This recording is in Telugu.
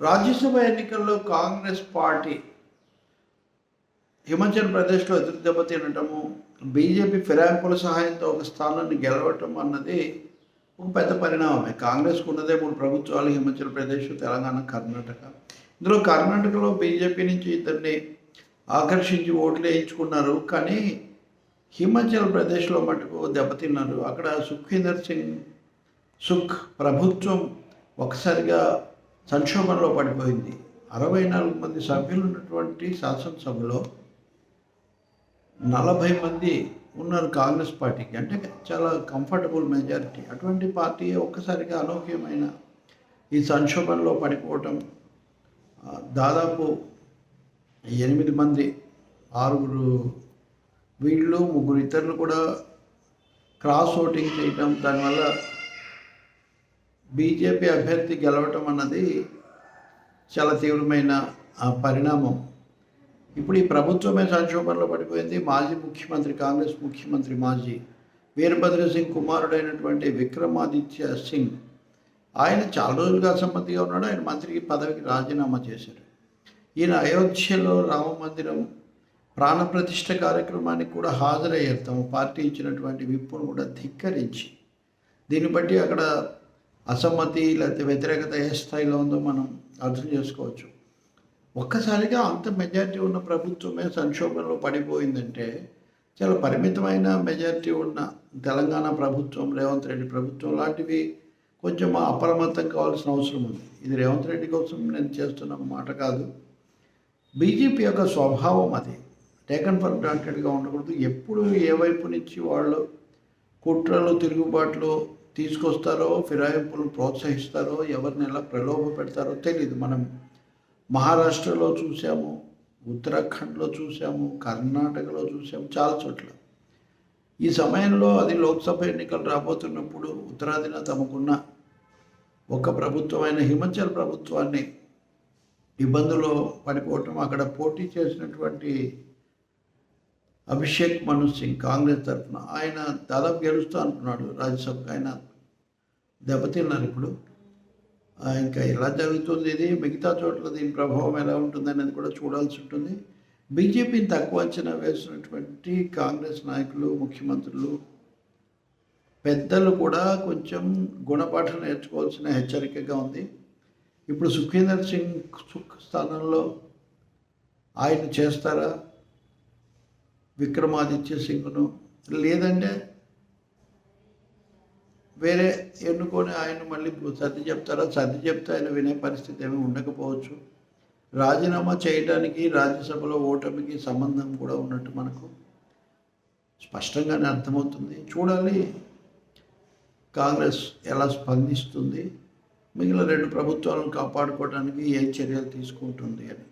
రాజ్యసభ ఎన్నికల్లో కాంగ్రెస్ పార్టీ హిమాచల్ ప్రదేశ్లో ఎదురు దెబ్బతినటము బీజేపీ ఫిరాయింపుల సహాయంతో ఒక స్థానాన్ని గెలవటం అన్నది ఒక పెద్ద పరిణామమే. కాంగ్రెస్కు ఉన్నదే మూడు ప్రభుత్వాలు హిమాచల్ ప్రదేశ్ తెలంగాణ కర్ణాటక. ఇందులో కర్ణాటకలో బీజేపీ నుంచి ఇద్దరిని ఆకర్షించి ఓట్లు వేయించుకున్నారు. కానీ హిమాచల్ ప్రదేశ్లో మటుకు దెబ్బతిన్నారు అక్కడ సుఖ్వీందర్ సింగ్ సుఖ్ ప్రభుత్వం ఒకసారిగా సంక్షోభంలో పడిపోయింది. అరవై నాలుగు మంది సభ్యులు ఉన్నటువంటి శాసనసభలో నలభై మంది ఉన్నారు కాంగ్రెస్ పార్టీకి. అంటే చాలా కంఫర్టబుల్ మెజారిటీ అటువంటి పార్టీ ఒక్కసారిగా అనూహ్యమైన ఈ సంక్షోభంలో పడిపోవటం దాదాపు ఎనిమిది మంది ఆరుగురు వీళ్ళు ముగ్గురు ఇతరులు కూడా క్రాస్ ఓటింగ్ చేయటం దానివల్ల బీజేపీ అభ్యర్థి గెలవటం అన్నది చాలా తీవ్రమైన పరిణామం. ఇప్పుడు ఈ ప్రభుత్వమే సంక్షోభంలో పడిపోయింది. మాజీ ముఖ్యమంత్రి కాంగ్రెస్ ముఖ్యమంత్రి మాజీ వీరభద్ర సింగ్ కుమారుడైనటువంటి విక్రమాదిత్య సింగ్ ఆయన చాలా రోజులుగా అసమ్మతిగా ఉన్నాడు. ఆయన మంత్రికి పదవికి రాజీనామా చేశారు. ఈయన అయోధ్యలో రామ మందిరం ప్రాణప్రతిష్ఠ కార్యక్రమానికి కూడా హాజరయ్యారు. తమ పార్టీ ఇచ్చినటువంటి విప్పును కూడా ధిక్కరించి దీన్ని బట్టి అక్కడ అసమ్మతి లేకపోతే వ్యతిరేకత ఏ స్థాయిలో ఉందో మనం అర్థం చేసుకోవచ్చు. ఒక్కసారిగా అంత మెజారిటీ ఉన్న ప్రభుత్వమే సంక్షోభంలో పడిపోయిందంటే చాలా పరిమితమైన మెజారిటీ ఉన్న తెలంగాణ ప్రభుత్వం రేవంత్ రెడ్డి ప్రభుత్వం లాంటివి కొంచెం అప్రమత్తం కావాల్సిన అవసరం ఉంది. ఇది రేవంత్ రెడ్డి కోసం నేను చేస్తున్న మాట కాదు. బీజేపీ యొక్క స్వభావం అది. టేకన్ ఫర్ గ్రాంటెడ్గా ఉండకూడదు. ఎప్పుడు ఏ వైపు నుంచి వాళ్ళు కుట్రలు తిరుగుబాట్లు తీసుకొస్తారో ఫిరాయింపులు ప్రోత్సహిస్తారో ఎవరిని ఎలా ప్రలోభ పెడతారో తెలియదు మనం మహారాష్ట్రలో చూసాము ఉత్తరాఖండ్లో చూసాము కర్ణాటకలో చూసాము చాలా చోట్ల. ఈ సమయంలో అది లోక్సభ ఎన్నికలు రాబోతున్నప్పుడు ఉత్తరాదిన తమకున్న ఒక ప్రభుత్వమైన హిమాచల్ ప్రభుత్వాన్ని ఇబ్బందులు పడిపోవటం అక్కడ పోటీ చేసినటువంటి అభిషేక్ మను సింగ్ కాంగ్రెస్ తరఫున ఆయన దాదాపు గెలుస్తూ అనుకున్నాడు రాజ్యసభకు. ఆయన దెబ్బతిన్నారు ఇప్పుడు ఇంకా ఎలా జరుగుతుంది ఇది? మిగతా చోట్ల దీని ప్రభావం ఎలా ఉంటుంది అనేది కూడా చూడాల్సి ఉంటుంది. బీజేపీని తక్కువ అంచనా వేసినటువంటి కాంగ్రెస్ నాయకులు ముఖ్యమంత్రులు పెద్దలు కూడా కొంచెం గుణపాఠం నేర్చుకోవాల్సిన హెచ్చరికగా ఉంది. ఇప్పుడు సుఖేందర్ సింగ్ సుఖ్ స్థానంలో ఆయన చేస్తారా? విక్రమాదిత్య సింగ్ను. లేదంటే వేరే ఎన్నుకొని ఆయన మళ్ళీ సర్ది చెప్తారా? సర్ది చెప్తే ఆయన వినే పరిస్థితి ఏమీ ఉండకపోవచ్చు. రాజీనామా చేయడానికి రాజ్యసభలో ఓటమికి సంబంధం కూడా ఉన్నట్టు మనకు స్పష్టంగానే అర్థమవుతుంది. చూడాలి కాంగ్రెస్ ఎలా స్పందిస్తుంది మిగిలిన రెండు ప్రభుత్వాలను కాపాడుకోవడానికి ఏ చర్యలు తీసుకుంటుంది అని.